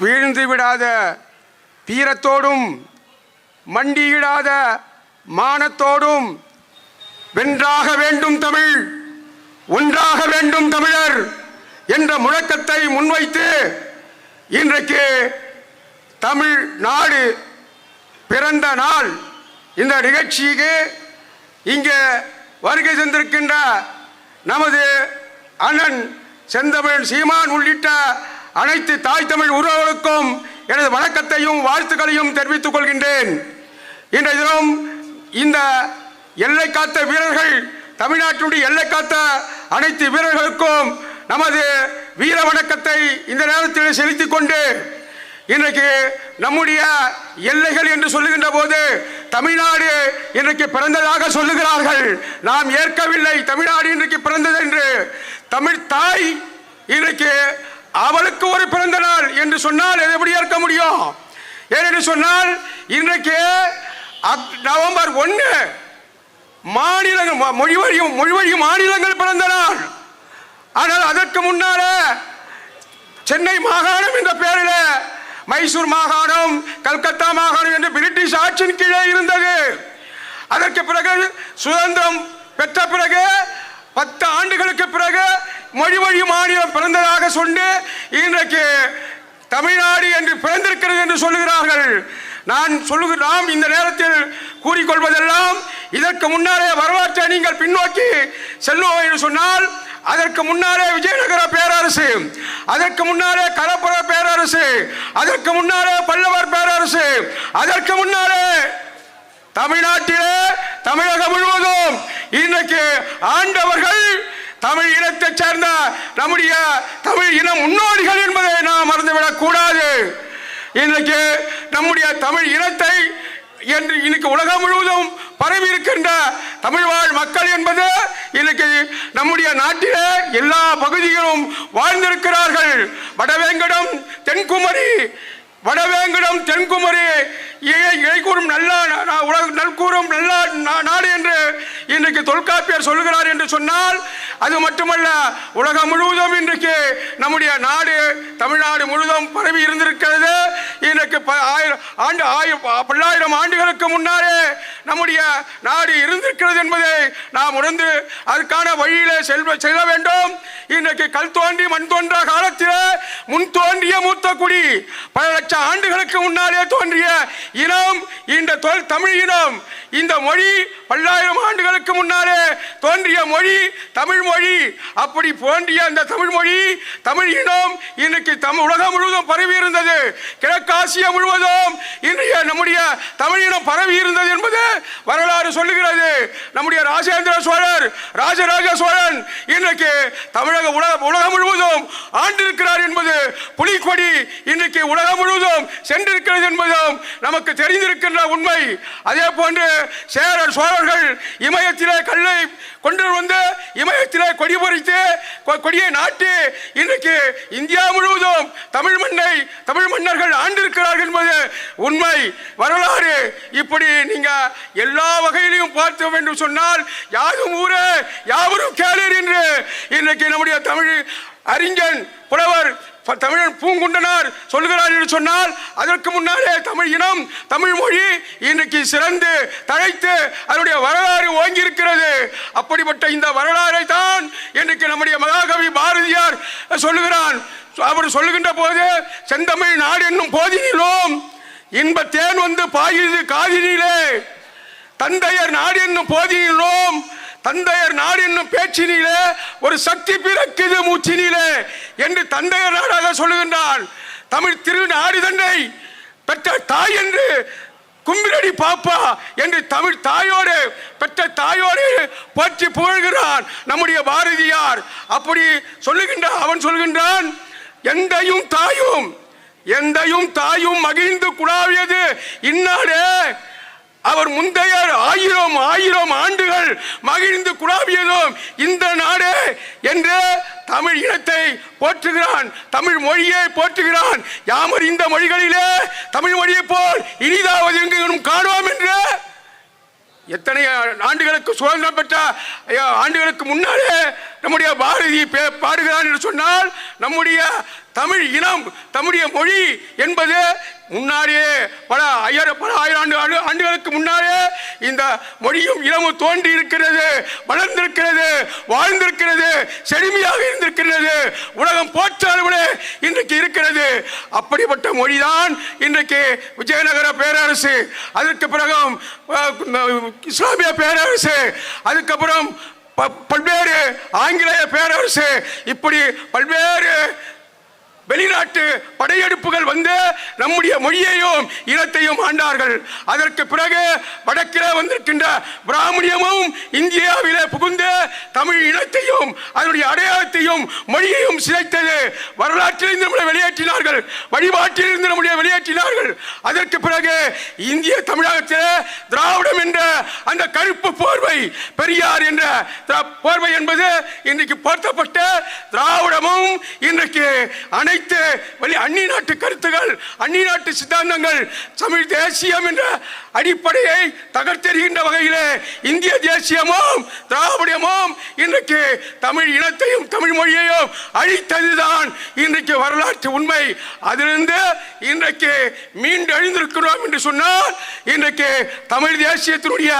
வீழ்ந்து விடாத வீரத்தோடும் மண்டியிடாத மானத்தோடும் வென்றாக வேண்டும் தமிழ் ஒன்றாக வேண்டும் தமிழர் என்ற முழக்கத்தை முன்வைத்து இன்றைக்கு தமிழ் நாடு பிறந்த நாள். இந்த நிகழ்ச்சிக்கு இங்கே வருகை தந்திருக்கின்ற நமது அண்ணன் செந்தமிழ் சீமான் உள்ளிட்ட அனைத்து தாய் தமிழ் உறவுகளுக்கும் எனது வணக்கத்தையும் வாழ்த்துக்களையும் தெரிவித்துக் கொள்கின்றேன். இன்றைய தினம் இந்த எல்லை காத்த வீரர்கள் தமிழ்நாட்டினுடைய எல்லை காத்த அனைத்து வீரர்களுக்கும் நமது வீர வணக்கத்தை இந்த நேரத்தில் செலுத்திக் கொண்டு இன்றைக்கு நம்முடைய எல்லைகள் என்று சொல்லுகின்ற போது தமிழ்நாடு இன்றைக்கு பிறந்ததாக சொல்லுகிறார்கள். நாம் ஏற்கவில்லை தமிழ்நாடு இன்றைக்கு பிறந்தது என்று. தமிழ் தாய் இன்றைக்கு அவளுக்கு ஒரு பிறந்த நாள் என்று சொன்னால் எது எப்படி இருக்க முடியும்? ஏனென்று சொன்னால் இன்றைக்கு நவம்பர் ஒன்று மாநிலங்கள் மொ- மொழிவழி மாநிலங்கள் பிறந்த நாள். ஆனால் அதற்கு முன்னால சென்னை மாகாணம் என்ற பெயரில் மைசூர் மாகாணம் கல்கத்தா மாகாணம் என்று பிரிட்டிஷ் ஆட்சியின் கீழே இருந்தது. அதற்கு பிறகு சுதந்திரம் பெற்ற பிறகு பத்து ஆண்டுகளுக்கு பிறகு மொழி வழி மாநிலம் பிறந்ததாக சொண்டு இன்றைக்கு தமிழ்நாடு என்று பிறந்திருக்கிறது என்று சொல்லுகிறார்கள். நான் சொல்லுகிற நாம் இந்த நேரத்தில் கூறிக்கொள்வதெல்லாம் இதற்கு முன்னாலே வரலாற்றை நீங்கள் பின்னோக்கி செல்லுவோம் என்று சொன்னால் அதற்கு முன்னாலே விஜயநகர பேரரசு அதற்கு முன்னாலே கலப்புர பேரரசு அதற்கு முன்னாலே பல்லவர் பேரரசு அதற்கு முன்னாலே தமிழ்நாட்டிலே தமிழகம் முழுவதும் இன்றைக்கு ஆண்டவர்கள் தமிழ் இனத்தைச் சேர்ந்த நம்முடைய தமிழ் இன முன்னோடிகள் என்பதை நாம் மறந்துவிடக் கூடாது. இன்றைக்கு நம்முடைய தமிழ் இனத்தை என்று இன்னைக்கு உலகம் முழுவதும் பரவி இருக்கின்ற தமிழ் வாழ் மக்கள் என்பது இன்னைக்கு நம்முடைய நாட்டிலே எல்லா பகுதிகளும் வாழ்ந்திருக்கிறார்கள். வடவேங்கடம் தென்குமரி வடவேங்கடம் தென்குமரி இழை நல்ல உலக நல்கூறும் நல்ல நாடு என்று இன்றைக்கு தொல்காப்பியர் சொல்லுகிறார் என்று சொன்னால் அது மட்டுமல்ல உலகம் முழுவதும் இன்றைக்கு நம்முடைய நாடு தமிழ்நாடு முழுவதும் பரவி இருந்திருக்கிறது. இன்றைக்கு ப- ஆயிரம் ஆண்டு ஆயிரம் பல்லாயிரம் ஆண்டுகளுக்கு முன்னாலே நம்முடைய நாடு இருந்திருக்கிறது என்பதை நாம் உணர்ந்து அதுக்கான வழியிலே செல்வ செல்ல வேண்டும். இன்றைக்கு கல் தோன்றி மண் தோன்ற காலத்திலே முன் தோன்றிய மூத்த குடி பல லட்சம் ஆண்டுகளுக்கு முன்னாலே தோன்றிய இனம் இந்த தொல் தமிழ் இனம் இந்த மொழி பல்லாயிரம் ஆண்டுகளுக்கு முன்னாலே தோன்றிய மொழி தமிழ் மொழி. அப்படி தோன்றிய அந்த தமிழ் மொழி தமிழ் இனம் இன்னைக்கு தமிழ் உலகம் முழுவதும் பரவி இருந்தது. கிழக்காசியா முழுவதும் இன்றைய நம்முடைய தமிழ் இனம் பரவி இருந்தது என்பது வரலாறு சொல்லுகிறது. நம்முடைய ராஜேந்திர சோழர் ராஜராஜ சோழன் இன்றைக்கு தமிழக உலக உலகம் முழுவதும் ஆண்டிருக்கிறார் என்பது புலிக்கொடி. இன்றைக்கு உலகம் முழுவதும் சென்றிருக்கிறது என்பதும் நமக்கு இருக்கின்ற உண்மை. அதே போன்று சேரர் சோழர்கள் இமயத்திலே கல்லை கொண்டு வந்து இமயத்திலே கொடி பொறித்து கொ- கொடியை நாட்டி இன்றைக்கு இந்தியா முழுவதும் தமிழ் மண்ணை தமிழ் மன்னர்கள் ஆண்டிருக்கிறார்கள் என்பது உண்மை. வரலாறு இப்படி நீங்க எல்லா வகையிலையும் பார்க்க வேண்டும் சொன்னால் யாரும் ஊரே யாவரும் கேளீர் என்று இன்றைக்கு நம்முடைய தமிழ் அறிஞன் புலவர் தமிழன் பூங்குண்டனார் சொல்கிறார் என்று சொன்னால் அதற்கு முன்னாலே தமிழ் இனம் தமிழ் மொழி இன்றைக்கு சிறந்து தழைத்து அதனுடைய வரலாறு ஓங்கி இருக்கிறது அப்படிப்பட்ட இந்த வரலாறை தான் இன்றைக்கு நம்முடைய மகாகவி பாரதியார் சொல்லுகிறான். அவர் சொல்லுகின்ற போது செந்தமிழ் நாடு என்னும் போதினிலும் இன்ப தேன் வந்து பாயுது காதினிலே. தந்தையர் நாடு என்னும் போதினிலும் தந்தையர் நாடு என்னும் பேச்சினிலே ஒரு சக்தி பிறக்குது மூச்சினிலே என்று தந்தையர் நாடாக சொல்லுகின்றான் தமிழ் திரு நாடு தன்னை பெற்ற தாய் என்று கும்பிரடி பாப்பா என்று தமிழ் தாயோடு பெற்ற தாயோடு போற்றி புகழ்கிறான் நம்முடைய பாரதியார். அப்படி சொல்லுகின்ற அவன் சொல்கின்றான் எந்தையும் தாயும் எந்தையும் தாயும் மகிழ்ந்து குழாவியது. இந்நாடே அவர் முந்தையர் ஆயிரம் ஆயிரம் மகிழ்ந்து குழாவியதும் இந்த நாடு என்று தமிழ் இனத்தை போற்றுகிறான் தமிழ் மொழியை போற்றுகிறான். யாமர் இந்த மொழிகளிலே தமிழ் மொழியை போல் இனிதாவது எங்கும் காணோம் என்று எத்தனை ஆண்டுகளுக்கு சுதந்திரம் பெற்ற ஆண்டுகளுக்கு முன்னாலே நம்முடைய பாரதி பாடுகிறான் என்று சொன்னால் நம்முடைய தமிழ் இனம் தம்முடைய மொழி என்பது முன்னாடியே பல ஐயர பல ஆயிரம் ஆண்டு- ஆண்டுகளுக்கு முன்னாலே இந்த மொழியும் இனமும் தோன்றி இருக்கிறது வளர்ந்திருக்கிறது வாழ்ந்திருக்கிறது செழுமையாக இருந்திருக்கிறது. உலகம் போற்ற அளவிலே இன்றைக்கு இருக்கிறது. அப்படிப்பட்ட மொழிதான் இன்றைக்கு விஜயநகர பேரரசு. அதற்கு பிறகு இஸ்லாமிய பேரரசு. அதுக்கப்புறம் ப- பல்வேறு ஆங்கிலேய பேரரசு. இப்படி பல்வேறு வெளிநாட்டு படையெடுப்புகள் வந்து நம்முடைய மொழியையும் இனத்தையும் ஆண்டார்கள். அதற்கு பிறகு வடக்கிலே வந்திருக்கின்ற பிராமணியமும் இந்தியாவிலே புகுந்து தமிழ் இனத்தையும் அதனுடைய அடையாளத்தையும் மொழியையும் சிதைத்தது. வரலாற்றிலிருந்து நம்மளை வெளியேற்றினார்கள். வழிபாட்டிலிருந்து நம்முடைய வெளியேற்றினார்கள். அதற்கு பிறகு இந்திய தமிழகத்தில் திராவிடம் என்ற அந்த கருப்பு போர்வை பெரியார் என்ற போர்வை என்பது இன்றைக்கு போர்த்தப்பட்ட திராவிடமும் இன்றைக்கு அனை வைத்து வெளி அந்நி நாட்டு கருத்துகள் அந்நி நாட்டு சித்தாந்தங்கள் தமிழ் தேசியம் என்ற அடிப்படையை தகர்த்தெறிகின்ற வகையிலே இந்திய தேசியமும் திராவிடமும் இன்றைக்கு தமிழ் இனத்தையும் தமிழ் மொழியையும் அழித்ததுதான் இன்றைக்கு வரலாற்று உண்மை. அதிலிருந்து இன்றைக்கு மீண்டு எழுந்திருக்கிறோம் என்று சொன்னால் இன்றைக்கு தமிழ் தேசியத்தினுடைய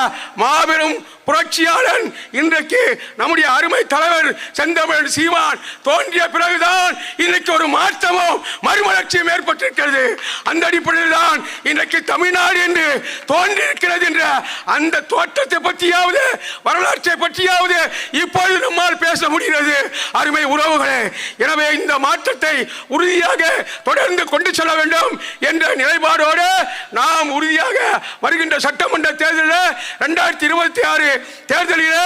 மாபெரும் புரட்சியாளன் இன்றைக்கு நம்முடைய அருமை தலைவர் செந்தமிழ் சீமான் தோன்றிய பிறகுதான் இன்றைக்கு ஒரு மாற்றமும் மறுமலர்ச்சியும் ஏற்பட்டிருக்கிறது. அந்த அடிப்படையில் தான் இன்றைக்கு தமிழ்நாடு என்று தோன்றியிருக்கிறது என்ற அந்த தோற்றத்தை பற்றியாவது வரலாற்றை பற்றியாவது இப்பொழுது நம்மால் பேச முடிகிறது. அருமை உறவுகளே எனவே இந்த மாற்றத்தை உறுதியாக தொடர்ந்து கொண்டு செல்ல வேண்டும் என்ற நிலைப்பாடோடு நாம் உறுதியாக வருகின்ற சட்டமன்ற தேர்தலில் ரெண்டாயிரத்தி இருபத்தி ஆறு தேர்தலில்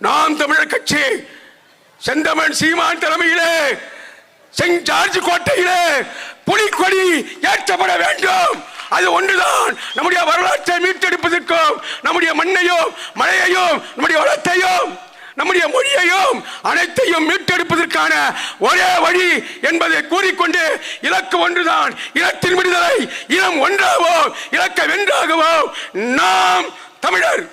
நாம் தமிழர் கட்சி செந்தமன் சீமான் தலைமையிலே செங் ஜார்ஜ் கோட்டையிலே புலிக்கொடி ஏற்றப்பட வேண்டும். அது ஒன்றுதான். நம்முடைய வரலாற்றை மீட்டெடுப்பதற்கும் நம்முடைய மண்ணையும் மழையையும் நம்முடைய வளத்தையும் நம்முடைய மொழியையும் அனைத்தையும் மீட்டெடுப்பதற்கான ஒரே வழி என்பதை கூறிக்கொண்டு இலக்கு ஒன்றுதான். இனத்தின் விடுதலை இனம் ஒன்றாகவோ இலக்க வென்றாகவோ நாம் தமிழர்.